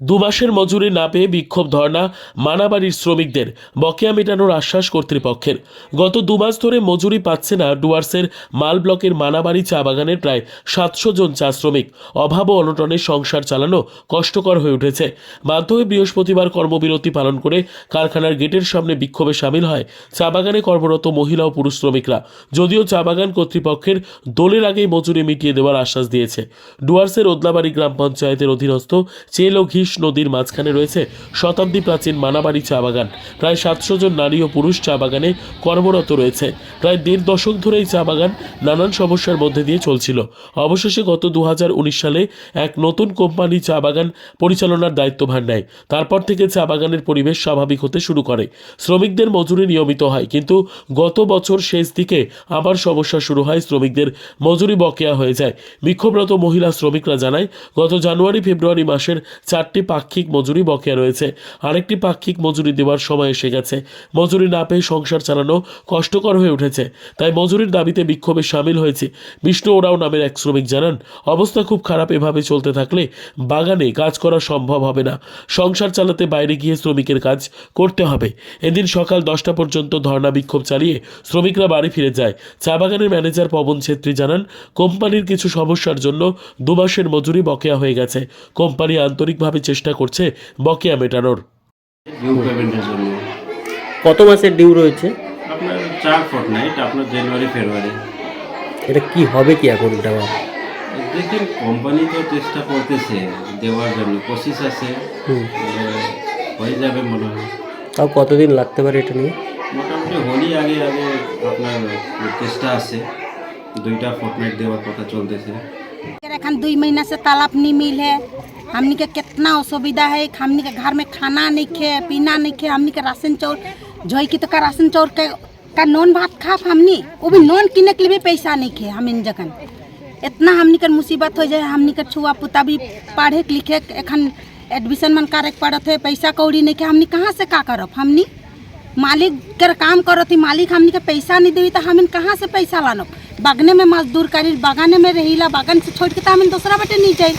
দু মাসের মজুরি না পেয়ে বিক্ষোভ ধর্না মানাবাড়ির শ্রমিকদের বকেয়া মেটানোর আশ্বাস কর্তৃপক্ষের। গত দুমাস ধরে মজুরি পাচ্ছে না ডুয়ার্সের মাল ব্লকের মানাবাড়ি চা বাগানের প্রায় সাতশো জন চা শ্রমিক। অভাব ও অনটনে সংসার চালানো কষ্টকর হয়ে উঠেছে। বাধ্য হয়ে বৃহস্পতিবার কর্মবিরতি পালন করে কারখানার গেটের সামনে বিক্ষোভে সামিল হয় চা বাগানে কর্মরত মহিলা ও পুরুষ শ্রমিকরা। যদিও চা বাগান কর্তৃপক্ষের দোলের আগেই মজুরি মিটিয়ে দেওয়ার আশ্বাস দিয়েছে। ডুয়ার্সের ওদলাবাড়ি গ্রাম পঞ্চায়েতের অধীনস্থ চেল ও ঘিস নদীর মাঝখানে রয়েছে শতাব্দী প্রাচীন মানাবাড়ি চা বাগান। প্রায় সাতশো জন নারী ও পুরুষ চা বাগানে কর্মরত রয়েছে। প্রায় দেড় দশক ধরে এই চা বাগান নানান সমস্যার মধ্যে দিয়ে চলছিল। অবশেষে গত দু সালে এক নতুন কোম্পানি চা বাগান পরিচালনার দায়িত্বভার নেয়। তারপর থেকে চা বাগানের পরিবেশ স্বাভাবিক হতে শুরু করে। শ্রমিকদের মজুরি নিয়মিত হয়, কিন্তু গত বছর শেষ দিকে আবার সমস্যা শুরু হয়, শ্রমিকদের মজুরি বকেয়া হয়ে যায়। বিক্ষোভরত মহিলা শ্রমিকরা জানায়, গত জানুয়ারি ফেব্রুয়ারি মাসের চারটি পাক্ষিক মজুরি বকেয়া রয়েছে, আরেকটি পাক্ষিক মজুরি দেওয়ার সময় এসে গেছে। মজুরি না পেয়ে সংসার চালানো কষ্টকর হয়ে উঠেছে, তাই মজুরির দাবিতে বিক্ষোভে সামিল হয়েছে। বিষ্ণু ওরাও নামের এক শ্রমিক জানান, অবস্থা খুব খারাপ এভাবে চলতে থাকলে বাগানে কাজ করা সম্ভব হবে না। সংসার চালাতে বাইরে গিয়ে শ্রমিকের কাজ করতে হবে। এদিন সকাল দশটা পর্যন্ত ধর্ণা বিক্ষোভ চালিয়ে শ্রমিকরা বাড়ি ফিরে যায়। চা বাগানের ম্যানেজার পবন ছেত্রী জানান, কোম্পানির কিছু সমস্যার জন্য দু মাসের মজুরি বকেয়া হয়ে গেছে। কোম্পানি আন্তরিকভাবে চেষ্টা করছে বকেয়া মেটানোর। ডিউ পেমেন্টের জন্য। কত মাসের ডিউ রয়েছে? আপনার চার ফোর্টনাইট আপনার জানুয়ারি ফেব্রুয়ারি এটা কি হবে কি এখন দেওয়া দেখেন কোম্পানি তো চেষ্টা করতেছে দেওয়ার জন্য কোশিস আছে। হয়ে যাবে মনে হয়। তাও কতদিন লাগতে পারে এটা নিয়ে? মোটামুটি হোলি আগে আগে আপনার চেষ্টা আছে। দুইটা ফোর্টনাইট দেওয়ার কথা চলতেছে। एखन दुई महीना से तालाब नहीं मिल है। हमनी के कितना असुविधा है। हमनी के घर में खाना नहीं खे, पीना नहीं खे। हमनी के राशन चाउर, जोई की तो का राशन चाउर के, का नॉन भात खाप हमनी? वो भी नॉन किने के लिए भी पैसा नहीं खे हम इन जगन। इतना हमनी के मुसीबत हो जाए, हमनी के छुआ पुता भी पढ़े लिखे एखन एडमिशन मन करे पड़त है, पैसा कौड़ी नहीं खे। हमनी कहाँ से का करब? हमनी मालिक कर काम करो थी मालिक हमनी के पैसा नहीं देवी तो हम कहाँ से पैसा लानो बागने में मजदूर करी बागाने में रहीला बागान से छोड़ के तो हम दूसरा बटे नहीं जाए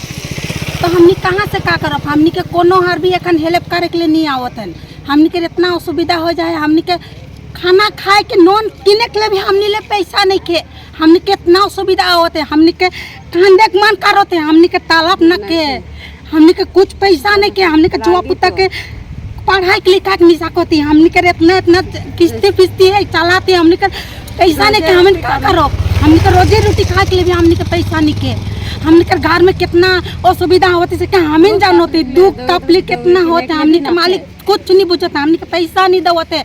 तो हमनी कहाँ से का करब? हमनी के कोनो हर भी एखन हेल्प करे के लिए नहीं आवत है हमनी के इतना असुविधा हो जाए हमनी के खाना खाए के नॉन किने के लिए भी हमनी ले पैसा नहीं खे। हमनी के इतना असुविधा आवत है हमनी के के मन करत हमनी के तालाब न के हमनी के कुछ पैसा नहीं के हमनी के जुआ पुता के पढ़ाई के लिखा के निशा कोती हमने कर इतना इतना किस्ती फिस्ती है चलाते हमने कर पैसा नहीं के हमने का करो? हमने के रोजी रोटी खाए के लिए भी हमने के पैसा नहीं के हमनी के घर में कितना असुविधा होती से कि जान जानते दुख, तकलीफ़ कितना होता है? हमनी के मालिक, कुछ नहीं बुझता। हमनी के पैसा नहीं दवते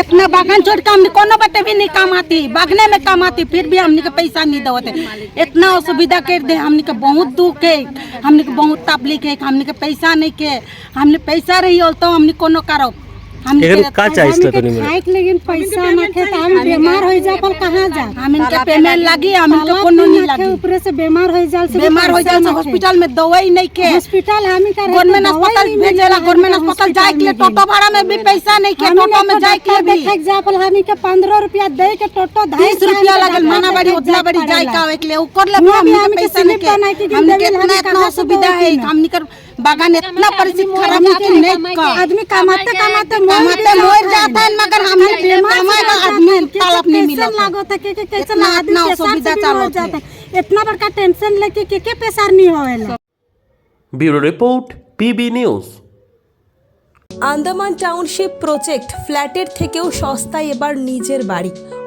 इतना बागान छोड़ के हमनी कोनो बटे भी नहीं कमाती। बागने में कमाती, फिर भी हमनी के पैसा नहीं दवते इतना असुविधा कर दे। हमनी के बहुत दुख है। हमनी के बहुत तकलीफ़ है। हमनी के पैसा नहीं के। हमने पैसा रही हो तो हमनी कोनो करो। लेकिन का चाहिस तो नहीं मिले? खाइक लेकिन पैसा ना खे तो हम बीमार हो जा पर कहाँ जा हम इनके पेमेंट लगी हम इनके कोनो नहीं लगी। ऊपर से बीमार हो जा से बीमार हो जा हॉस्पिटल में दवाई नहीं के। हॉस्पिटल हम का गवर्नमेंट अस्पताल भेजेला गवर्नमेंट अस्पताल जाए के लिए टोटो भाड़ा में भी पैसा नहीं के टोटो में जाए के भी। देख जा पर हम के 15 रुपया दे के टोटो 20 रुपया लागल मानाबाड़ी उदला जाए का आवे के लिए। ले हम पैसा नहीं के। हम के इतना इतना सुविधा है हम निकर हमनी कर बागान इतना परिस्थिति खराब है कि नहीं का आदमी कमाते कमाते कमाते मोर जाता है मगर हमने कमाएगा आदमी तालाब नहीं मिला लागो था के के कैसे इतना- आदमी इतना के साथ असुविधा से भी चालू हो थे। जाता है इतना बड़का टेंशन लेके के के पैसा नहीं होएला bureau report PB news Andaman township project ফ্ল্যাটের থেকেও সস্তায় এবার নিজের বাড়ি